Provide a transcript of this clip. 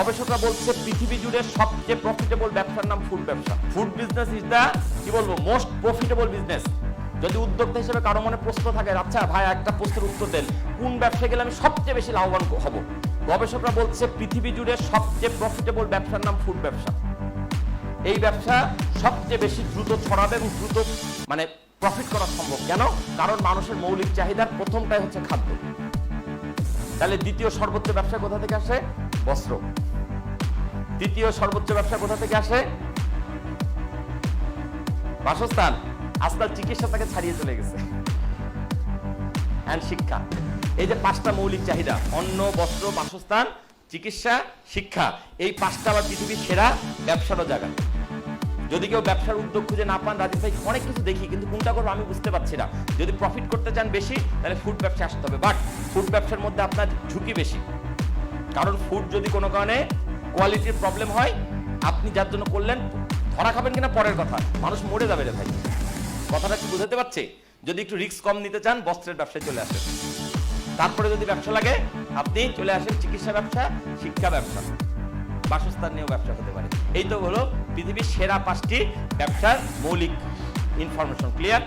গবেষকরা বলছে পৃথিবী জুড়ে সবচেয়ে প্রফিটেবল ব্যবসার নাম ফুড ব্যবসা। ফুড বিজনেস ইজ দ্য কি বলব মোস্ট প্রফিটেবল বিজনেস যদি উদ্যোক্তা হিসেবে কারও মনে প্রশ্ন থাকে আচ্ছা ভাই, একটা প্রশ্নের উত্তর দেন। কোন ব্যবসায় গেলে আমি সবচেয়ে বেশি লাভবান হব? গবেষকরা বলছে পৃথিবী জুড়ে সবচেয়ে প্রফিটেবল ব্যবসার নাম ফুড ব্যবসা। এই ব্যবসা সবচেয়ে বেশি দ্রুত ছড়াবে এবং দ্রুত মানে প্রফিট করা সম্ভব। কেন? কারণ মানুষের মৌলিক চাহিদার প্রথমটাই হচ্ছে খাদ্য। তাহলে দ্বিতীয় সর্বোচ্চ ব্যবসা কোথা থেকে আসে? বস্ত্র। দ্বিতীয় সর্বোচ্চ ব্যবসা কোথা থেকে আসে? বাসস্থান। আজকাল চিকিৎসা তাকে ছাড়িয়ে চলে গেছে। অ্যান্ড শিক্ষা। এই যে পাঁচটা মৌলিক চাহিদা, অন্ন, বস্ত্র, বাসস্থান, চিকিৎসা, শিক্ষা, এই পাঁচটা আবার পৃথিবীর সেরা ব্যবসারও জায়গা। যদি কেউ ব্যবসার উদ্যোগ খুঁজে না পান, রাজীব ভাই, অনেক কিছু দেখি, কিন্তু কোনটা করব আমি বুঝতে পারছি না। যদি প্রফিট করতে চান বেশি, তাহলে ফুড ব্যবসা আসতে হবে। বাট ফুড ব্যবসার মধ্যে আপনার ঝুঁকি বেশি। কারণ ফুড যদি কোনো কারণে কোয়ালিটির প্রবলেম হয়, আপনি যার জন্য করলেন, ধরা খাবেন কিনা পরের কথা। মানুষ মরে যাবে রে ভাই। কথাটা কি বুঝাতে পারছে? যদি একটু রিস্ক কম নিতে চান, বস্ত্রের ব্যবসায় চলে আসেন। তারপরে যদি ব্যবসা লাগে, আপনি চলে আসেন চিকিৎসা ব্যবসা, শিক্ষা ব্যবসা। বাসস্থান নিয়েও ব্যবসা হতে পারে। এই তো হলো পৃথিবীর সেরা পাঁচটি ব্যবসার মৌলিক ইনফরমেশন ক্লিয়ার